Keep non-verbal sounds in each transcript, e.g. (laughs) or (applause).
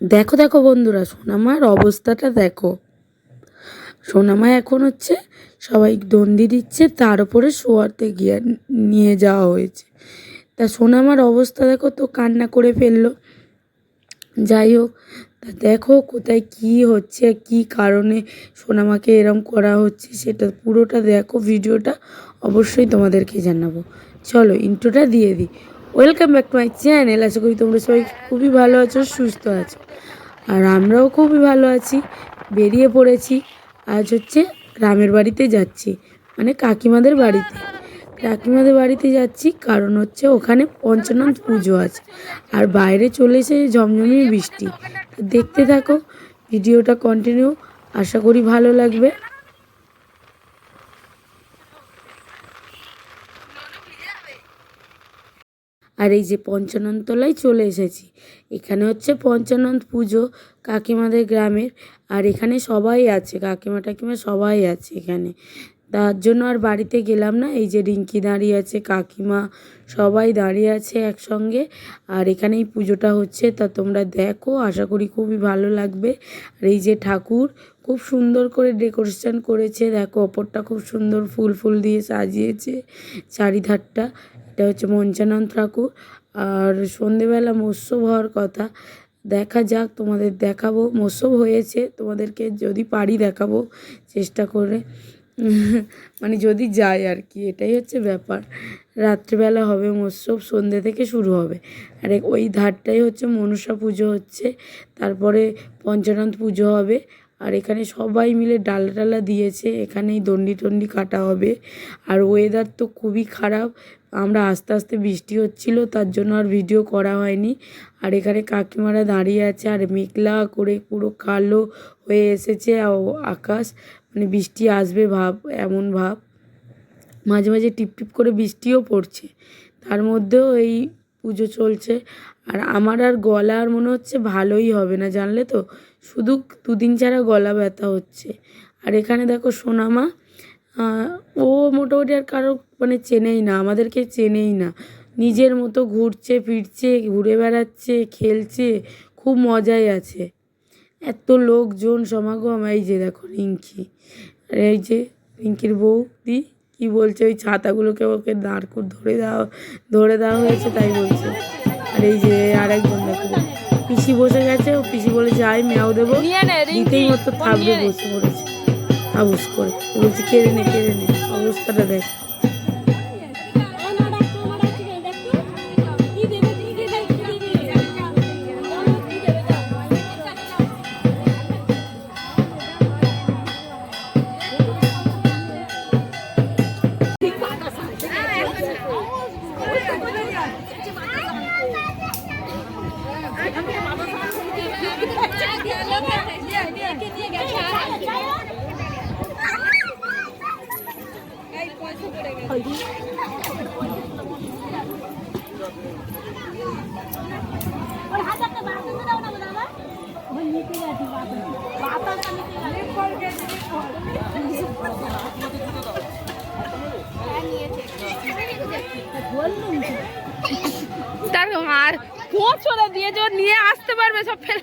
দেখো দেখো বন্ধুরা, সোনামার অবস্থাটা দেখো। সোনামা এখন হচ্ছে সবাই দণ্ডি দিচ্ছে, তার উপরে শোয়াতে গিয়ে নিয়ে যাওয়া হয়েছে। তা সোনামার অবস্থা দেখো, তো কান্না করে ফেলল। যাই হোক, তা দেখো কোথায় কি হচ্ছে, কি কারণে সোনামাকে এরম করা হচ্ছে, সেটা পুরোটা দেখো, ভিডিওটা অবশ্যই তোমাদেরকে জানাব। চলো ইন্ট্রোটা দিয়ে দিই। Welcome back to my channel আশা করি তোমরা সবাই খুবই ভালো আছো, সুস্থ আছো। আর আমরাও খুবই ভালো আছি, বেরিয়ে পড়েছি। আজ হচ্ছে গ্রামের বাড়িতে যাচ্ছি মানে কাকিমাদের বাড়িতে। কাকিমাদের বাড়িতে যাচ্ছি কারণ হচ্ছে ওখানে পঞ্চানন পুজো আছে। আর বাইরে চলে এসে ঝমঝমিয়ে বৃষ্টি। দেখতে থাকো, ভিডিওটা কন্টিনিউ আশা করি ভালো লাগবে। আর এই যে পঞ্চানন তলায় চলে এসেছি। এখানে হচ্ছে পঞ্চানন পুজো কাকিমাদের গ্রামের। আর এখানে সবাই আছে, কাকিমা টাকিমা সবাই আছে এখানে। তার জন্য আর বাড়িতে গেলাম না, এই যে রিঙ্কি দাঁড়িয়ে আছে, কাকিমা সবাই দাঁড়িয়ে আছে একসঙ্গে। আর এখানেই পুজোটা হচ্ছে, তা তোমরা দেখো, আশা করি খুবই ভালো লাগবে। আর এই যে ঠাকুর খুব সুন্দর করে ডেকোরেশন করেছে, দেখো, ওপরটা খুব সুন্দর ফুল ফুল দিয়ে সাজিয়েছে চারিধারটা। এটা হচ্ছে মঞ্চানন ঠাকুর আর সন্ধেবেলা মৎস্যব হওয়ার কথা, দেখা যাক তোমাদের দেখাবো। মৎস্যব হয়েছে, তোমাদেরকে যদি পারি দেখাবো, চেষ্টা করে। (laughs) মানে যদি যায় আর কি, এটাই হচ্ছে ব্যাপার। রাত্রিবেলা হবে মৎস্যব সন্ধ্যে থেকে শুরু হবে। আর ওই ধারটাই হচ্ছে মনসা পুজো হচ্ছে, তারপরে পঞ্চানন পুজো হবে। আর এখানে সবাই মিলে ডালা টালা দিয়েছে, এখানেই দণ্ডি টন্ডি কাটা হবে। আর ওয়েদার তো খুবই খারাপ আমরা আস্তে আস্তে বৃষ্টি হচ্ছিল, তার জন্য আর ভিডিও করা হয়নি। আর এখানে কাকিমারা দাঁড়িয়ে আছে, আর মেঘলা করে পুরো কালো হয়ে এসেছে আকাশ। মানে বৃষ্টি আসবে ভাব, এমন ভাব। মাঝে মাঝে টিপ টিপ করে বৃষ্টিও পড়ছে। তার মধ্যেও এই পুজো চলছে। আর আমার আর গলা আর মনে হচ্ছে ভালোই হবে না, জানলে তো? শুধু দুদিন ছাড়া গলা ব্যথা হচ্ছে। আর এখানে দেখো সোনামা ও মোটামুটি আর কারও মানে চেনেই না আমাদেরকে চেনেই না। নিজের মতো ঘুরছে ফিরছে ঘুরে বেড়াচ্ছে খেলছে খুব মজাই আছে। এত লোকজন সমাগম এই যে দেখো রিঙ্কি। আর এই যে রিঙ্কির বউ দি কী বলছে ওই ছাতাগুলোকে ওকে দাঁড় করে ধরে দেওয়া ধরে দেওয়া হয়েছে তাই বলছে। আর এই যে আরেকজন দেখো পিসি বসে গেছে ও পিসি বলেছে যাই মেয়াও দেবো। দিতেই মতো থাকবে বসে পড়েছে। হাবুস করে। বলছি কেড়ে নে কেড়ে নে অবস্থাটা দেখ। তার আর পৌঁছলে দিয়ে যে নিয়ে আসতে পারবে সব ফেলে।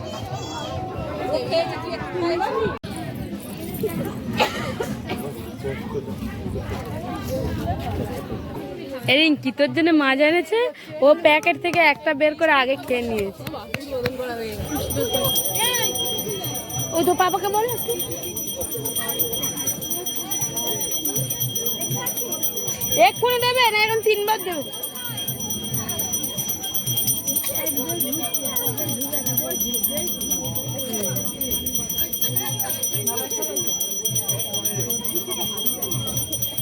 রিঙ্কি তোর জন্য মাছ এনেছে ও প্যাকেট থেকে একটা বের করে আগে খেয়ে নিয়েছে। ওই তো পাপাকে বল একটু। এক্ষুনি দেবে না, এখন তিনবার দেবে। Thank you.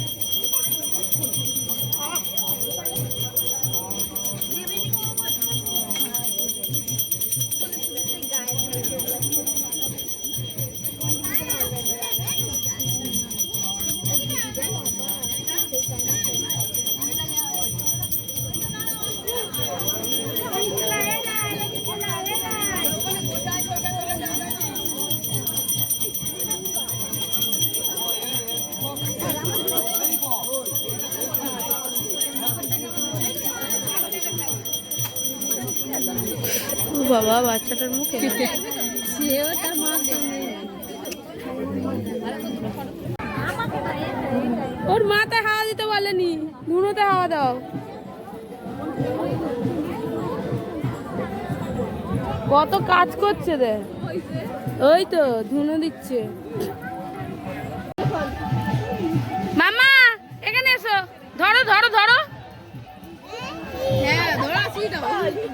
বাবা বাচ্চাটার মুখে ওর মাথায় হাওয়া দিতে বলেনি। ধুনোতে হাওয়া দাও। কত কাজ করছে রে ওই তো ধুনো দিচ্ছে। মামা এখানে এসো। ধরো ধরো ধরো।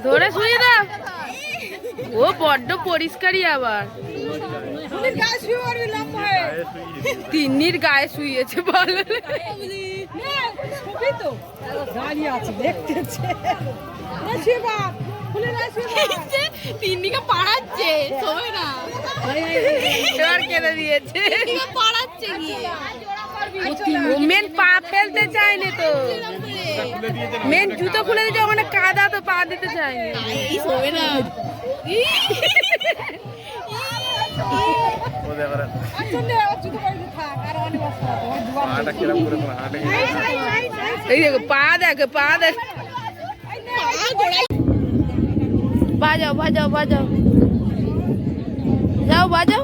ধরে শুয়ে দাও। ও বড্ড পরিষ্কারই আবার। তিন্নির গায়ে শুয়েছে বলো। তিন্নিকে পাড়াচ্ছে শোবে না। এবার কেঁদে দিয়েছে। পাড়াচ্ছে গিয়ে। মেন পা ফেলতে চায়নি তো। মেন জুতো খুলে দিয়েছে ওখানে কাদা তো পা দিতে চায়নি। শোবে না ও দেখো রে। হাঁটা কিরম করে তোমার হাঁটা কি- এই দেখো পা দেখো পা দেখ বাজাও বাজাও বাজাও যাও বাজাও বাজাও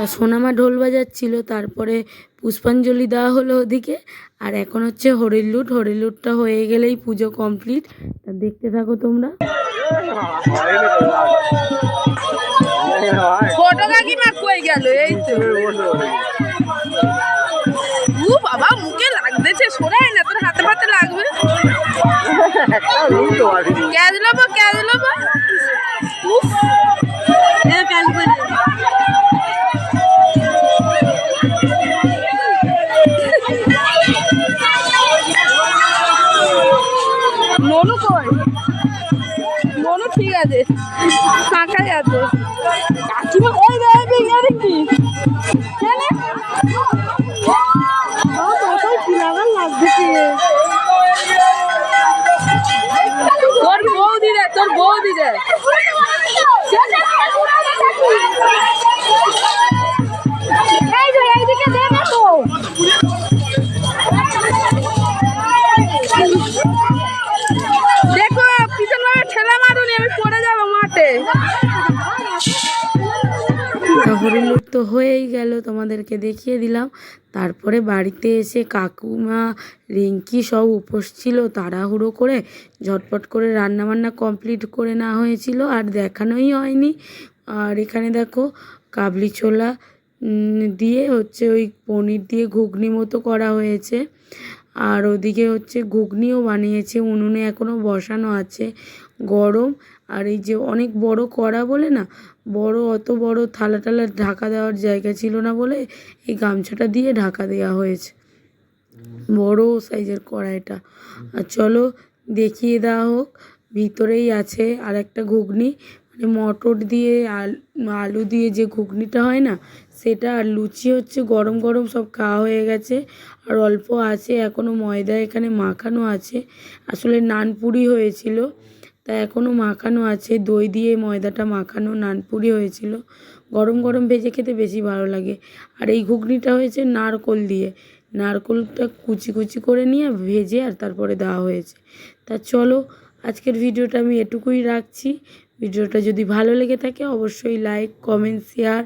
তা সোনামা ঢোল বাজাচ্ছিল তারপরে পুষ্পাঞ্জলি দেওয়া হলো ওদিকে। আর এখন হচ্ছে হরিলুট হরিলুটটা হয়ে গেলেই পুজো কমপ্লিট। তা দেখতে থাকো তোমরা। ছোট কাকিমা কই গেল? এই তো। উ বাবা মুখে লাগতেছে না তোর হাতে ফাতে লাগবে। ক্যাজ লবো ক্যাজ ঠিক আছে ফাঁকাই আছে কাকিমা ওই রে এই হয়েই গেল, তোমাদেরকে দেখিয়ে দিলাম। তারপরে বাড়িতে এসে কাকুমা, রিঙ্কি সব উপোস ছিল, তাড়াহুড়ো করে ঝটপট করে রান্না বান্না কমপ্লিট করে না হয়েছিল, আর দেখানোই হয়নি। আর এখানে দেখো, কাবলি ছোলা দিয়ে হচ্ছে ওই পনির দিয়ে ঘুগনি মতো করা হয়েছে। আর ওদিকে হচ্ছে ঘুগনিও বানিয়েছে, উনুনে এখনও বসানো আছে। গরম, আর এই যে অনেক বড় কড়া বলে না, বড় অত বড় থালা টালা ঢাকা দেওয়ার জায়গা ছিল না বলে এই গামছাটা দিয়ে ঢাকা দেওয়া হয়েছে। বড় সাইজের কড়াইটা আর চলো দেখিয়ে দেওয়া হোক, ভিতরেই আছে আর একটা ঘুগনি মানে মটর দিয়ে আল দিয়ে যে ঘুগনিটা হয় না, সেটা আর লুচি হচ্ছে গরম গরম সব খাওয়া হয়ে গেছে, আর অল্প আছে এখনও ময়দা এখানে মাখানো আছে। আসলে নানপুরি হয়েছিল। তা এখনও মাখানো আছে। দই দিয়ে ময়দাটা মাখানো নানপুরি হয়েছিল। গরম গরম ভেজে খেতে বেশি ভালো লাগে। আর এই ঘুগনিটা হয়েছে নারকোল দিয়ে। নারকোলটা কুচি কুচি করে নিয়ে ভেজে আর তারপরে দেওয়া হয়েছে। তা চলো, আজকের ভিডিওটা আমি এটুকুই রাখছি। ভিডিওটা যদি ভালো লেগে থাকে অবশ্যই লাইক কমেন্ট শেয়ার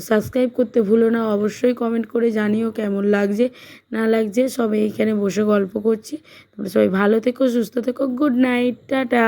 সাবস্ক্রাইব করতে ভুলো না। অবশ্যই কমেন্ট করে জানিও কেমন লাগছে, না লাগছে। সবাই এইখানে বসে গল্প করছি। তোমরা সবাই ভালো থেকো, সুস্থ থেকো। Good night tata.